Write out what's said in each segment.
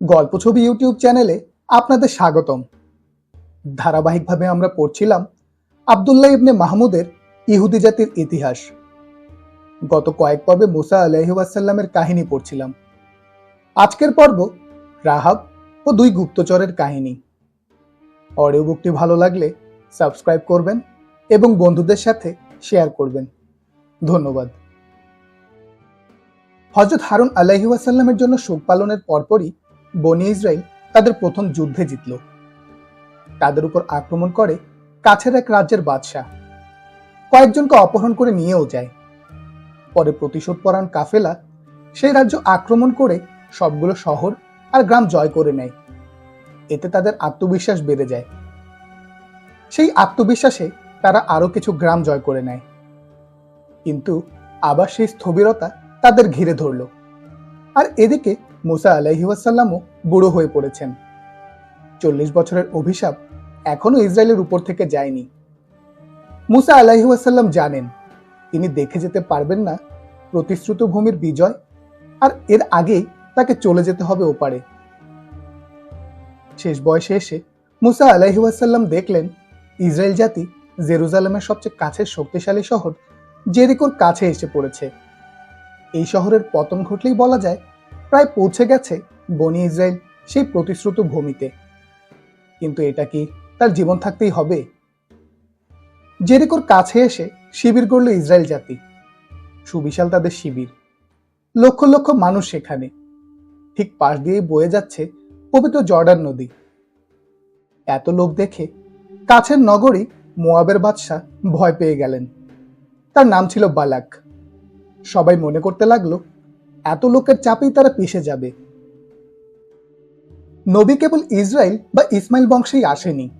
গল্প ছবি ইউটিউব চ্যানেলে আপনাদের স্বাগতম। ধারাবাহিকভাবে আমরা পড়ছিলাম আবদুল্লাহ ইবনে মাহমুদের ইহুদি জাতির ইতিহাস। গত কয়েক পর্বে মুসা আলহিউসাল্লামের কাহিনী পড়ছিলাম। আজকের পর্ব রাহাব ও দুই গুপ্তচরের কাহিনী। অডিও বুকটি ভালো লাগলে সাবস্ক্রাইব করবেন এবং বন্ধুদের সাথে শেয়ার করবেন। ধন্যবাদ। হজরত হারুন আলাইহাসাল্লামের জন্য শোক পালনের পরপরই বনি ইসরায়েল তাদের প্রথম যুদ্ধে জিতল। তাদের উপর আক্রমণ করে কাছের এক রাজ্যের বাদশাহ। কয়েকজনকে অপহরণ করে নিয়েও যায়। পরে প্রতিশোধ পরায়ণ কাফেলা সেই রাজ্য আক্রমণ করে সবগুলো শহর আর গ্রাম জয় করে নেয়। এতে তাদের আত্মবিশ্বাস বেড়ে যায়। সেই আত্মবিশ্বাসে তারা আরও কিছু গ্রাম জয় করে নেয়। কিন্তু আবার সেই স্থবিরতা তাদের ঘিরে ধরল। আর এদিকে মুসা আলাইহাসাল্লামও বুড়ো হয়ে পড়েছেন। চল্লিশ বছরের অভিশাপ এখনও ইসরায়েলের উপর থেকে যায়নি। মুসা আলাইহাসাল্লাম জানেন, তিনি দেখে যেতে পারবেন না প্রতিশ্রুত ভূমির বিজয়, আর এর আগেই তাকে চলে যেতে হবে ওপারে। শেষ বয়সে এসে মুসা আলাইহাসাল্লাম দেখলেন, ইসরায়েল জাতি জেরুজালেমের সবচেয়ে কাছের শক্তিশালী শহর জেরিকোর কাছে এসে পড়েছে। এই শহরের পতন ঘটলেই বলা যায় প্রায় পৌঁছে গেছে বনি ইসরায়েল সেই প্রতিশ্রুত ভূমিতে। কিন্তু এটা কি তার জীবন থাকতেই হবে? জেরিকোর কাছে এসে শিবির গড়ল ইসরায়েল জাতি। সুবিশাল তাদের শিবির। লক্ষ লক্ষ মানুষ সেখানে। ঠিক পাশ দিয়ে বয়ে যাচ্ছে পবিত্র জর্ডান নদী। এত লোক দেখে কাছের নগরী মোয়াবের বাদশাহ ভয় পেয়ে গেলেন। তার নাম ছিল বালাক। সবাই মনে করতে লাগল এত লোকের চাপেই তারা পিষে যাবে। নবী কেবল ইসরায়েল বা ইসমাইল বংশেই আসেনি।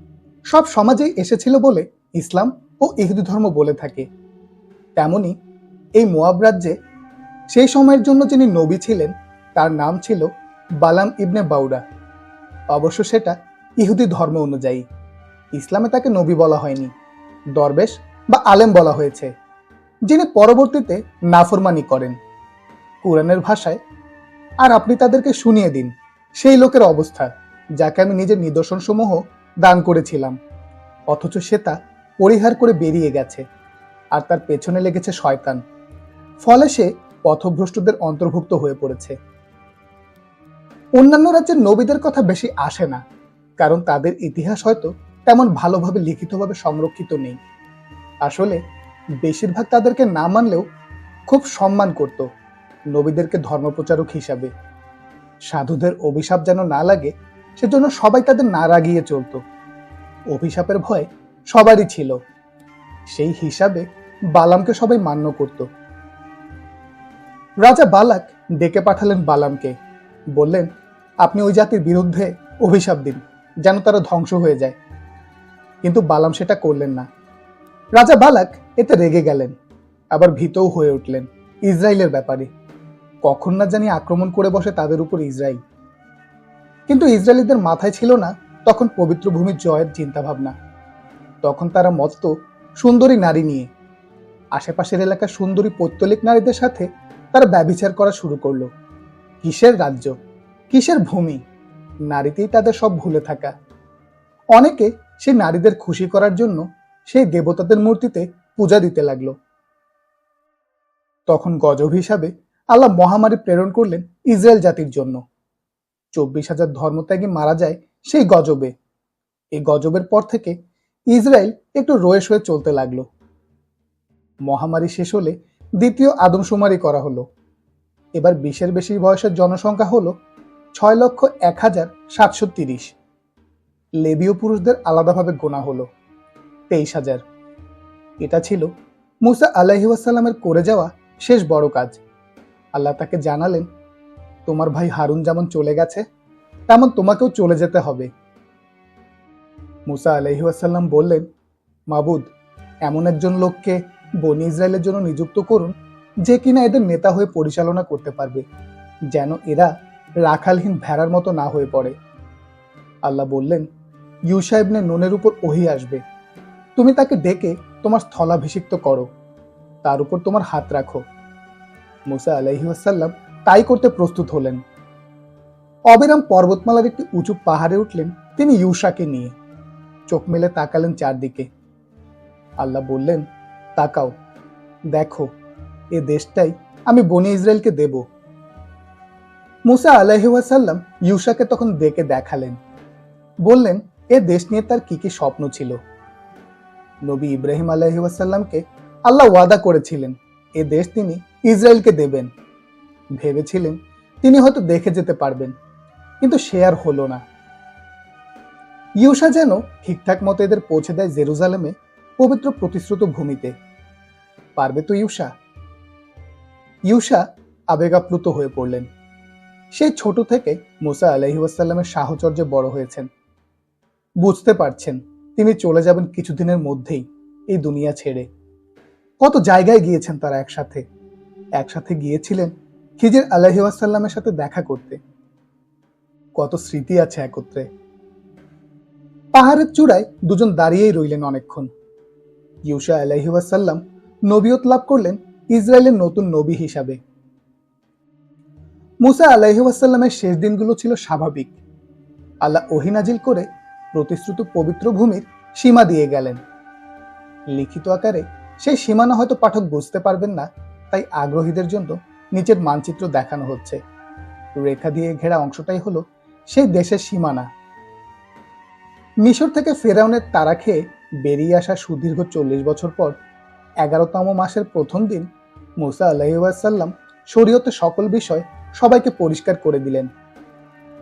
সব সমাজেই এসেছিল বলে ইসলাম ও ইহুদি ধর্ম বলে থাকে। তেমনি এই মোয়াব রাজ্যে সেই সময়ের জন্য যিনি নবী ছিলেন, তার নাম ছিল বালাম ইবনে বাউরা। অবশ্য সেটা ইহুদি ধর্ম অনুযায়ী। ইসলামে তাকে নবী বলা হয়নি, দরবেশ বা আলেম বলা হয়েছে, যিনি পরবর্তীতে নাফরমানি করেন। কোরআনের ভাষায়, আর আপনি তাদেরকে শুনিয়ে দিন। সেই লোকের অবস্থা, যাকে আমি নিজের নিদর্শনসমূহ দান করেছিলাম। অথচ সে তা পরিহার করে বেরিয়ে গেছে, আর তার পেছনে লেগেছে শয়তান। ফলে সে পথভ্রষ্টদের অন্তর্ভুক্ত হয়ে পড়েছে। অন্যান্য রাজ্যের নবীদের কথা বেশি আসে না, কারণ তাদের ইতিহাস হয়তো তেমন ভালোভাবে লিখিতভাবে সংরক্ষিত নেই। আসলে, বেশিরভাগ তাদেরকে না মানলেও খুব সম্মান করত। নবীদেরকে ধর্মপ্রচারক হিসাবে। সাধুদের অভিশাপ যেন না লাগে, সেজন্য সবাই তাদের না রাগিয়ে চলত। অভিশাপের ভয় সবারই ছিল। সেই হিসাবে বালামকে সবাই মান্য করত। রাজা বালাক ডেকে পাঠালেন বালামকে। বললেন, আপনি ওই জাতির বিরুদ্ধে অভিশাপ দিন, যেন তারা ধ্বংস হয়ে যায়। কিন্তু বালাম সেটা করলেন না। রাজা বালাক এতে রেগে গেলেন, আবার ভীতও হয়ে উঠলেন, ইসরায়েলের ব্যাপারে। কখন না জানি আক্রমণ করে বসে তাদের উপর ইসরায়েল। কিন্তু ইসরায়েলিদের মাথায় ছিল না তখন পবিত্র ভূমির জয়ের চিন্তাভাবনা। তখন তারা মত্ত, সুন্দরী নারী নিয়ে, আশেপাশের এলাকার সুন্দরী পৈত্তলিক নারীদের সাথে তারা ব্যবিচার করা শুরু করল। কিসের রাজ্য? কিসের ভূমি? নারীতেই তাদের সব ভুলে থাকা। অনেকে সেই নারীদের খুশি করার জন্য সেই দেবতাদের মূর্তিতে পূজা দিতে লাগল। তখন গজব হিসাবে আল্লাহ মহামারী প্রেরণ করলেন ইসরায়েল জাতির জন্য। চব্বিশ হাজার ধর্মত্যাগী মারা যায় সেই গজবে। এই গজবের পর থেকে ইসরায়েল একটু রয়ে সয়ে চলতে লাগল। মহামারী শেষ হলে দ্বিতীয় আদমশুমারি করা হলো। এবার বিশের বেশি বয়সের জনসংখ্যা হলো ছয় লক্ষ এক হাজার সাতশো তিরিশ। লেবীয় পুরুষদের আলাদাভাবে গোনা হলো তেইশ হাজার। এটা ছিল মুসা আলাহিউসাল্লামের করে যাওয়া শেষ বড় কাজ। আল্লাহ তাকে জানালেন, তোমার ভাই হারুন যেমন চলে গেছে, তেমন তোমাকেও চলে যেতে হবে। মুসা আলহিউসাল্লাম বললেন, মাবুদ, এমন একজন লোককে বনি ইসরায়েলের জন্য নিযুক্ত করুন, যে কিনা এদের নেতা হয়ে পরিচালনা করতে পারবে, যেন এরা রাখালহীন ভেড়ার মতো না হয়ে পড়ে। আল্লাহ বললেন, ইউসা ইবনে নুনের উপর ওহি আসবে। তুমি তাকে ডেকে তোমার স্থলাভিষিক্ত করো। তার উপর তোমার হাত রাখো। মুসা আলহি আসাল্লাম তাই করতে প্রস্তুত হলেন। অবিরাম পর্বতমালার একটি উঁচু পাহাড়ে উঠলেন তিনি ইউসাকে নিয়ে। চোখ মেলে তাকালেন চারদিকে। আল্লাহ বললেন, তাকাও, দেখো, এ দেশটাই আমি বনি ইসরায়েলকে দেব। মুসা আলাইহাসাল্লাম ইউসাকে তখন ডেকে দেখালেন। বললেন, এ দেশ নিয়ে তার কি কি স্বপ্ন ছিল? নবী ইব্রাহিম আলাইহাসাল্লামকে আল্লাহ ওয়াদা করেছিলেন, এ দেশ তিনি ইসরায়েলকে দেবেন। ভেবেছিলেন তিনি হয়তো দেখে যেতে পারবেন, কিন্তু সে আর হলো না। ইউসা যেন ঠিকঠাক মতো এদের পৌঁছে দেয় জেরুজালেমে পবিত্র প্রতিশ্রুত ভূমিতে। পারবে তো ইউসা? ইউসা আবেগাপ্লুত হয়ে পড়লেন। সেই ছোট থেকে মুসা আলহিউসাল্লামের সাহচর্যে বড় হয়েছেন। বুঝতে পারছেন, তিনি চলে যাবেন কিছুদিনের মধ্যেই এই দুনিয়া ছেড়ে। কত জায়গায় গিয়েছেন তারা একসাথে। একসাথে গিয়েছিলেন খিজির আলহিউসাল্লামের সাথে দেখা করতে। কত স্মৃতি আছে একত্রে। পাহাড়ের চূড়ায় দুজন দাঁড়িয়েই রইলেন অনেকক্ষণ। ইউসা আলাইহাসাল্লাম নবিয়ত লাভ করলেন ইসরায়েলের নতুন নবী হিসাবে। মুসা আলাইহাসাল্লামের শেষ দিনগুলো ছিল স্বাভাবিক। আল্লাহ ওহিনাজিল করে প্রতিশ্রুত পবিত্র ভূমির সীমা দিয়ে গেলেন। লিখিত আকারে সেই সীমানা হয়তো পাঠক বুঝতে পারবেন না তাই আগ্রহীদের জন্য নিচের মানচিত্র দেখানো হচ্ছে। রেখা দিয়ে ঘেরা অংশটাই হলো সেই দেশের সীমানা। মিশর থেকে ফেরাউনের তারা খেয়ে বেরিয়ে আসা সুদীর্ঘ চল্লিশ বছর পর এগারোতম মাসের প্রথম দিন মুসা আলাইসাল্লাম শরীয়তে সকল বিষয় সবাইকে পরিষ্কার করে দিলেন।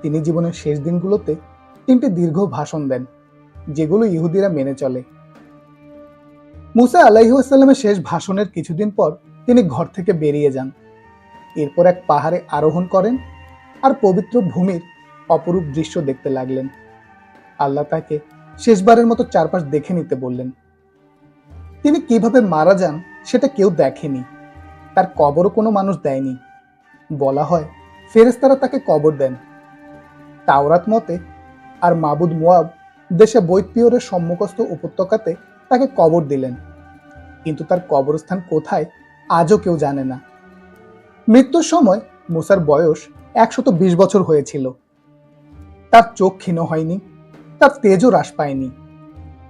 তিনি জীবনের শেষ দিনগুলোতে তিনটি দীর্ঘ ভাষণ দেন, যেগুলো ইহুদিরা মেনে চলে। মুসা আলাইসাল্লামের শেষ ভাষণের কিছুদিন পর তিনি ঘর থেকে বেরিয়ে যান। এরপর এক পাহাড়ে আরোহণ করেন আর পবিত্র ভূমির অপরূপ দৃশ্য দেখতে লাগলেন। আল্লাহ তাকে শেষবারের মতো চারপাশ দেখে নিতে বললেন। তিনি কীভাবে মারা যান সেটা কেউ দেখেনি। তার কবরও কোনো মানুষ দেয়নি। বলা হয় ফেরেস্তারা তাকে কবর দেন। তাওরাত মতে আর মাবুদ মুয়াব দেশে বৈতপিয়রের সম্মুখস্থ উপত্যকাতে তাকে কবর দিলেন। কিন্তু তার কবরস্থান কোথায় আজও কেউ জানে না। মৃত্যুর সময় মুসার বয়স একশত বিশ বছর হয়েছিল। তার চোখ ক্ষীণ হয়নি, তার তেজও হ্রাস পায়নি।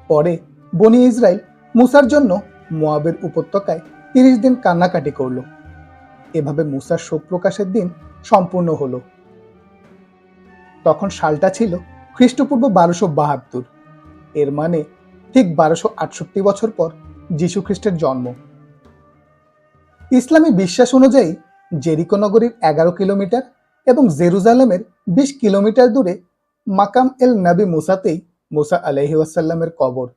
পরে বনি ইসরায়েল মুসার জন্য মোয়াবের উপত্যকায় তিরিশ দিন কান্নাকাটি করল। এভাবে মুসার শোক প্রকাশের দিন সম্পূর্ণ হলো। তখন সালটা ছিল খ্রিস্টপূর্ব বারোশো বাহাত্তর। এর মানে ঠিক বারোশো আটষট্টি বছর পর যীশু খ্রিস্টের জন্ম। ইসলামী বিশ্বাস অনুযায়ী জেরিকো নগরীর এগারো কিলোমিটার এবং জেরুজালেমের বিশ কিলোমিটার দূরে মাকাম এল নবী মুসাতেই মুসা আলহি ওয়াসাল্লামের কবর।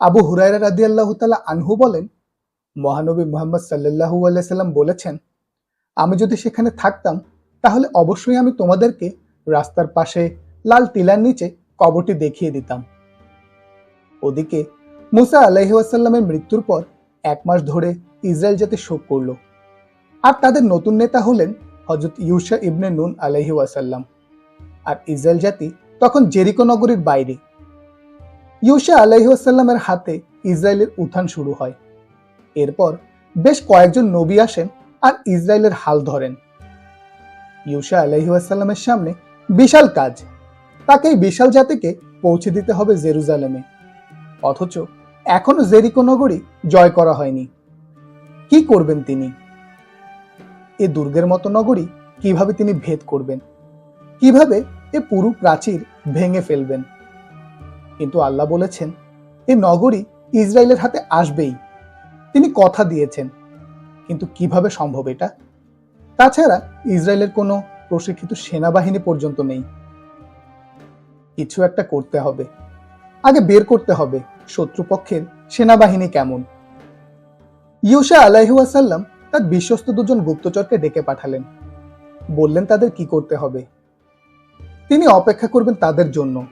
আবু হুরায়রা রাদি আল্লাহ তালা আনহু বলেন, মহানবী মোহাম্মদ সাল্লাহু আল্লাহ বলেছেন, আমি যদি সেখানে থাকতাম, তাহলে অবশ্যই আমি তোমাদেরকে রাস্তার পাশে লাল টিলার নিচে কবরটি দেখিয়ে দিতাম। ওদিকে মুসা আলাহি ওয়াসাল্লামের মৃত্যুর পর এক মাস ধরে ইসরায়েল জাতি শোক করল। আর তাদের নতুন নেতা হলেন হজরত ইউসা ইবনে নুন আলাহি ওয়াসাল্লাম। আর ইসরায়েল জাতি তখন জেরিকো নগরীর বাইরে। ইউসা আলাইসাল্লামের হাতে ইসরায়েলের উত্থান শুরু হয়। এরপর বেশ কয়েকজন নবী আসেন আর ইসরায়েলের হাল ধরেন। ইউসা আলাইসাল্লামের সামনে বিশাল কাজ। তাকে বিশাল জাতিকে পৌঁছে দিতে হবে জেরুজালেমে। অথচ এখনও জেরিকো নগরী জয় করা হয়নি। কি করবেন তিনি? এ দুর্গের মতো নগরী কীভাবে তিনি ভেদ করবেন? কীভাবে এ পুরু প্রাচীর ভেঙে ফেলবেন? কিন্তু আল্লাহ বলেছেন, এ নগরী ইসরায়েলের হাতে আসবেই। তিনি কথা দিয়েছেন। কিন্তু কীভাবে সম্ভব এটা? তাছাড়া ইসরায়েলের কোনো প্রশিক্ষিত সেনাবাহিনী পর্যন্ত নেই। কিছু একটা করতে হবে। আগে বের করতে হবে। শত্রুপক্ষের সেনাবাহিনী কেমন? ইউসা আলাইহাসাল্লাম তার বিশ্বস্ত দুজন গুপ্তচরকে ডেকে পাঠালেন। বললেন, তাদের কি করতে হবে? তিনি অপেক্ষা করবেন তাদের জন্য।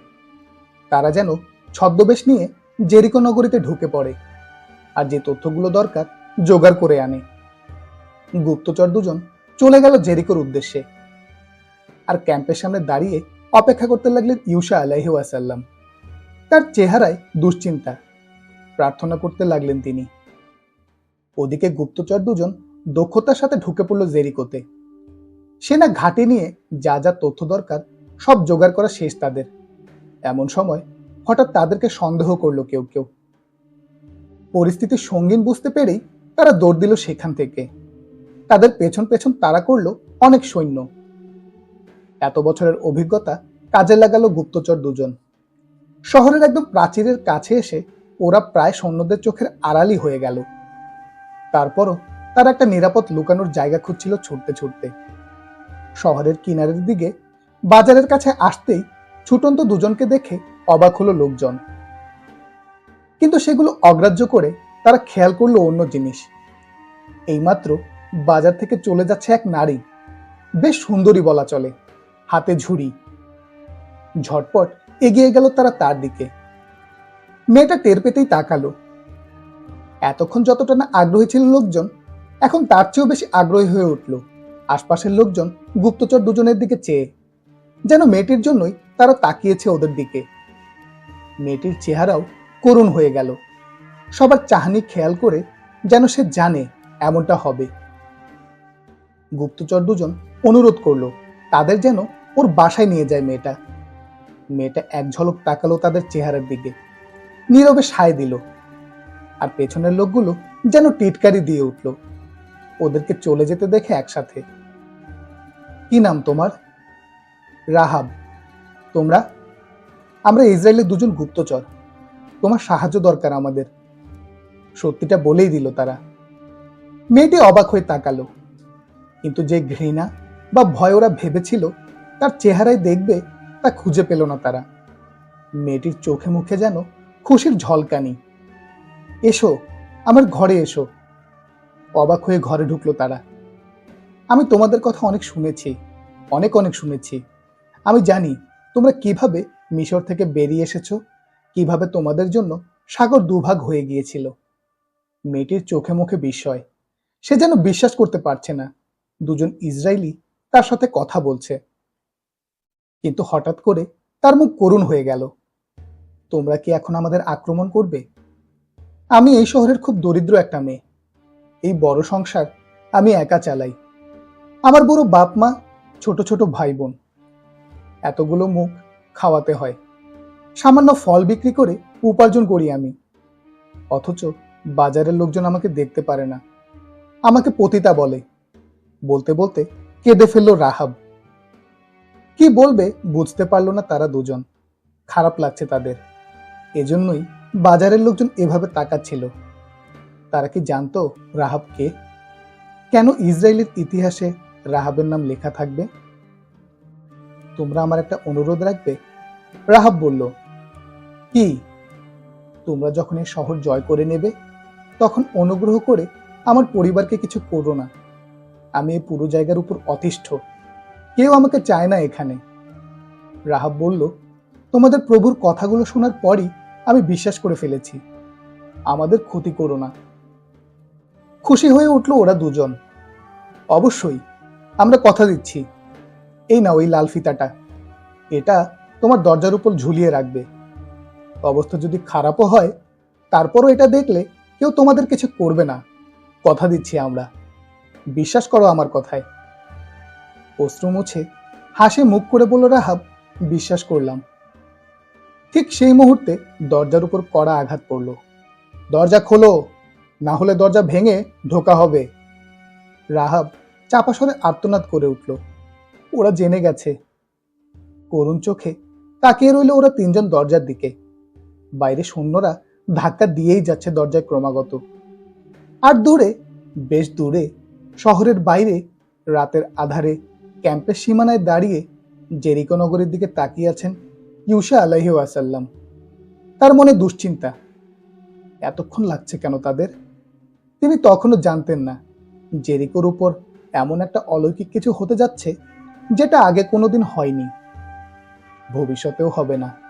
তারা যেন ছদ্মবেশ নিয়ে জেরিকো নগরীতে ঢুকে পড়ে আর যে তথ্যগুলো দরকার জোগাড় করে আনে। গুপ্তচর দুজন চলে গেল জেরিকোর উদ্দেশ্যে আর ক্যাম্পের সামনে দাঁড়িয়ে অপেক্ষা করতে লাগলেন ইউসা আলাহি ওয়াসাল্লাম তার চেহারায় দুশ্চিন্তা। প্রার্থনা করতে লাগলেন তিনি। ওদিকে গুপ্তচর দুজন দক্ষতার সাথে ঢুকে পড়ল জেরিকোতে। সেনা ঘাটে নিয়ে যা যা তথ্য দরকার সব জোগাড় করা শেষ তাদের। এমন সময় হঠাৎ তাদেরকে সন্দেহ করল কেউ কেউ। পরিস্থিতি সঙ্গীন বুঝতে পেরেই তারা দৌড় দিল সেখান থেকে। তাদের পেছন পেছন তারা করল অনেক সৈন্য। এত বছরের অভিজ্ঞতা কাজে লাগালো গুপ্তচর দুজন। শহরের একদম প্রাচীরের কাছে এসে ওরা প্রায় সৈন্যদের চোখের আড়ালি হয়ে গেল। তারপরও তারা একটা নিরাপদ লুকানোর জায়গা খুঁজছিল ছুটতে ছুটতে। শহরের কিনারের দিকে বাজারের কাছে আসতেই ছুটন্ত দুজনকে দেখে অবাক হলো লোকজন। কিন্তু সেগুলো অগ্রাহ্য করে তারা খেয়াল করল অন্য জিনিস। এইমাত্র বাজার থেকে চলে যাচ্ছে এক নারী। বেশ সুন্দরী বলা চলে, হাতে ঝুড়ি। ঝটপট এগিয়ে গেল তারা তার দিকে। মেয়েটা টের পেতেই তাকালো। এতক্ষণ যতটা না আগ্রহী ছিল লোকজন, এখন তার চেয়েও বেশি আগ্রহী হয়ে উঠল। আশপাশের লোকজন গুপ্তচর দুজনের দিকে চেয়ে, যেন মেয়েটির জন্যই তারা তাকিয়েছে ওদের দিকে। মেয়েটির চেহারাও করুণ হয়ে গেল। সবার চাহানি খেয়াল করে যেন সে জানে এমনটা হবে। গুপ্তচর দুজন অনুরোধ করল, তাদের যেন ওর বাসায় নিয়ে যায় মেয়েটা। মেয়েটা এক ঝলক তাকালো তাদের চেহারার দিকে। নীরবে সায় দিল। আর পেছনের লোকগুলো যেন টিটকারি দিয়ে উঠল। ওদেরকে চলে যেতে দেখে একসাথে, কি নাম তোমার? রাহাব। তোমরা? আমরা ইসরায়েলের দুজন গুপ্তচর। তোমার সাহায্য দরকার আমাদের। সত্যিটা বলেই দিল তারা। মেয়েটি অবাক হয়ে তাকালো। কিন্তু যে ঘৃণা বা ভয় ওরা ভেবেছিল, তার চেহারায় দেখবে তা খুঁজে পেল না তারা। মেয়েটির চোখে মুখে যেন খুশির ঝলকানি। এসো, আমার ঘরে এসো। অবাক হয়ে ঘরে ঢুকলো তারা। আমি তোমাদের কথা অনেক শুনেছি, অনেক অনেক শুনেছি। আমি জানি তোমরা কীভাবে মিশর থেকে বেরিয়ে এসেছ, কীভাবে তোমাদের জন্য সাগর দুভাগ হয়ে গিয়েছিল। মেয়েটির চোখে মুখে বিস্ময়। সে যেন বিশ্বাস করতে পারছে না। দুজন ইসরায়েলি তার সাথে কথা বলছে। কিন্তু হঠাৎ করে তার মুখ করুণ হয়ে গেল। তোমরা কি এখন আমাদের আক্রমণ করবে? আমি এই শহরের খুব দরিদ্র একটা মেয়ে। এই বড় সংসার আমি একা চালাই। আমার বড় বাপ মা, ছোট ছোট ভাই বোন এতগুলো মুখ খাওয়াতে হয়। সামান্য ফল বিক্রি করে উপার্জন করি আমি। অথচ বাজারের লোকজন আমাকে দেখতে পারে না। আমাকে পতিতা বলে। বলতে বলতে কেঁদে ফেলল রাহাব। কি বলবে বুঝতে পারল না তারা দুজন। খারাপ লাগছে তাদের। এজন্যই বাজারের লোকজন এভাবে তাকাচ্ছিল। তারা কি জানতো রাহাব কে? কেন ইসরায়েলের ইতিহাসে রাহাবের নাম লেখা থাকবে? তোমরা আমার একটা অনুরোধ রাখবে? রাহাব বলল, কি? তোমরা যখন এই শহর জয় করে নেবে, তখন অনুগ্রহ করে আমার পরিবারকে কিছু করো না। আমি এই পুরো জায়গার উপর অতিষ্ঠ। কেউ আমাকে চায় না এখানে। রাহাব বলল, তোমাদের প্রভুর কথাগুলো শোনার পরই আমি বিশ্বাস করে ফেলেছি। আমাদের ক্ষতি করো না। খুশি হয়ে উঠল ওরা দুজন। অবশ্যই, আমরা কথা দিচ্ছি। এই না ওই লাল ফিতাটা। এটা তোমার দরজার উপর ঝুলিয়ে রাখবে। অবস্থা যদি খারাপও হয়, তারপরও এটা দেখলে কেউ তোমাদের কিছু করবে না। কথা দিচ্ছি আমরা। বিশ্বাস করো আমার কথায়। অশ্রু মুছে হাসি মুখ করে বলল, রাহাব, বিশ্বাস করলাম। ঠিক সেই মুহূর্তে দরজার উপর কড়া আঘাত পড়ল। দরজা খোলো, না হলে দরজা ভেঙে ঢোকা হবে। রাহাব চাপা স্বরে আর্তনাদ করে উঠল। ওরা জেনে গেছে। করুণ চোখে তাকিয়ে রইল ওরা তিনজন দরজার দিকে। বাইরে সৈন্যরা ধাক্কা দিয়েই যাচ্ছে দরজায় ক্রমাগত। আর দূরে, বেশ দূরে, শহরের বাইরে, রাতের আধারে ক্যাম্পের সীমানায় দাঁড়িয়ে জেরিকো নগরের দিকে তাকিয়ে আছেন ইউসা আলাহি ওয়াসাল্লাম। তার মনে দুশ্চিন্তা। এতক্ষণ লাগছে কেন তাদের? তিনি তখনও জানতেন না জেরিকোর উপর এমন একটা অলৌকিক কিছু হতে যাচ্ছে যেটা আগে কোনোদিন হয়নি। ভবিষ্যতেও হবে না।